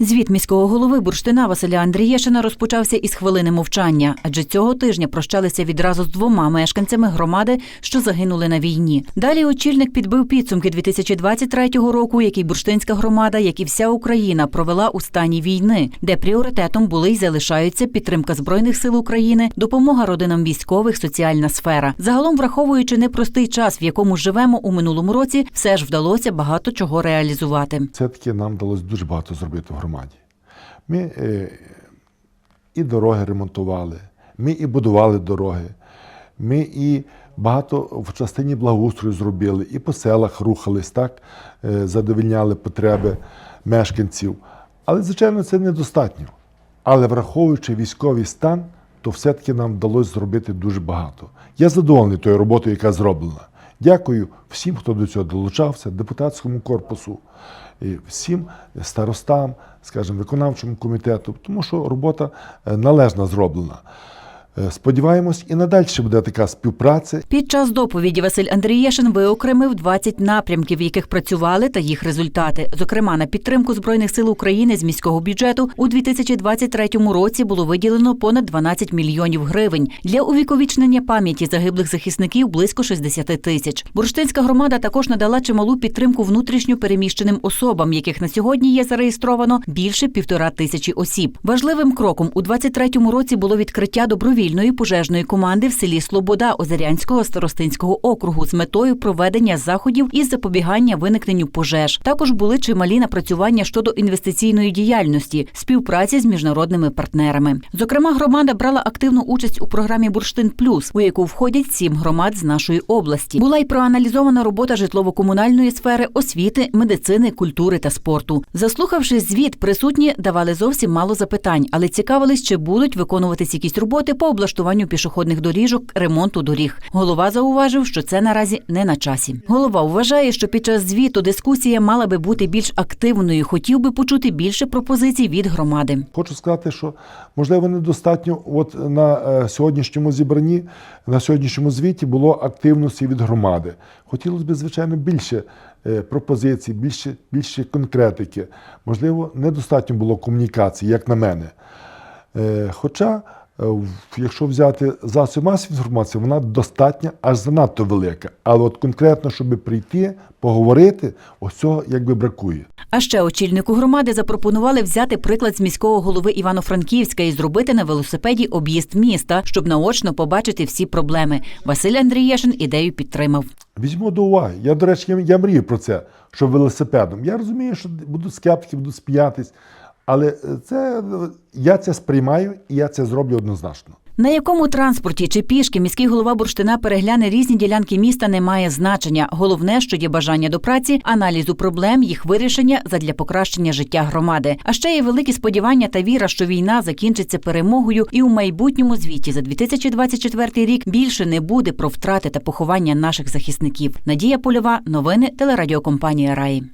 Звіт міського голови бурштина Василя Андрієшина розпочався із хвилини мовчання, адже цього тижня прощалися відразу з двома мешканцями громади, що загинули на війні. Далі очільник підбив підсумки 2023 року, який бурштинська громада, як і вся Україна, провела у стані війни, де пріоритетом були й залишаються підтримка збройних сил України, допомога родинам військових, соціальна сфера. Загалом, враховуючи непростий час, в якому живемо у минулому році, все ж вдалося багато чого реалізувати. Все-таки нам вдалося дуже багато зробити в громаді. Ми е, і дороги ремонтували, ми і будували дороги, ми і багато в частині благоустрою зробили, і по селах рухались, так, е, задовільняли потреби мешканців. Але, звичайно, це недостатньо. Але враховуючи військовий стан, то все-таки нам вдалося зробити дуже багато. Я задоволений тою роботою, яка зроблена. Дякую всім, хто до цього долучався, депутатському корпусу, всім старостам, скажімо, виконавчому комітету, тому що робота належна зроблена. Е, Сподіваємось, і надалі буде така співпраця, Під час доповіді Василь Андрієшин виокремив 20 напрямків, в яких працювали та їх результати. Зокрема, на підтримку збройних сил України з міського бюджету у 2023 році було виділено понад 12 мільйонів гривень. Для увіковічнення пам'яті загиблих захисників близько 60 тисяч. Бурштинська громада також надала чималу підтримку внутрішньо переміщеним особам, яких на сьогодні є зареєстровано більше півтора тисячі осіб. Важливим кроком у 2023 році було відкриття добровільної пожежної команди в селі Слобода Озерянського старостинського округу з метою проведення заходів із запобігання виникненню пожеж. Також були чималі напрацювання щодо інвестиційної діяльності, співпраці з міжнародними партнерами. Зокрема, громада брала активну участь у програмі Бурштин Плюс, у яку входять сім громад з нашої області. Була й проаналізована робота житлово-комунальної сфери, освіти, медицини, культури та спорту. Заслухавши звіт, присутні давали зовсім мало запитань, але цікавились, чи будуть виконуватись якісь роботи по облаштуванню пішохідних доріжок, ремонту доріг. Голова зауважив, що це наразі не на часі. Голова вважає, що під час звіту дискусія мала би бути більш активною. Хотів би почути більше пропозицій від громади. Хочу сказати, що можливо недостатньо. От на е, сьогоднішньому зібранні, на сьогоднішньому звіті було активності від громади. Хотілося б, звичайно, більше е, пропозицій, більше, більше конкретики. Можливо, недостатньо було комунікації, як на мене. Е, Хоча, якщо взяти засіб масової інформації, вона достатня аж занадто велика. Але от конкретно, щоб прийти, поговорити, ось цього якби бракує. А ще очільнику громади запропонували взяти приклад з міського голови Івано-Франківська і зробити на велосипеді об'їзд міста, щоб наочно побачити всі проблеми. Василь Андрієшин ідею підтримав. Візьму до уваги. Я, до речі, я, мрію про це, що велосипедом. Я розумію, що будуть скептики, будуть сміятись, але це, я це сприймаю і я це зроблю однозначно. На якому транспорті чи пішки міський голова бурштина перегляне різні ділянки міста не має значення. Головне, що є бажання до праці, аналізу проблем, їх вирішення задля покращення життя громади. А ще є великі сподівання та віра, що війна закінчиться перемогою, і у майбутньому звіті за 2024 рік більше не буде про втрати та поховання наших захисників. Надія Польова, новини телерадіокомпанія Раї.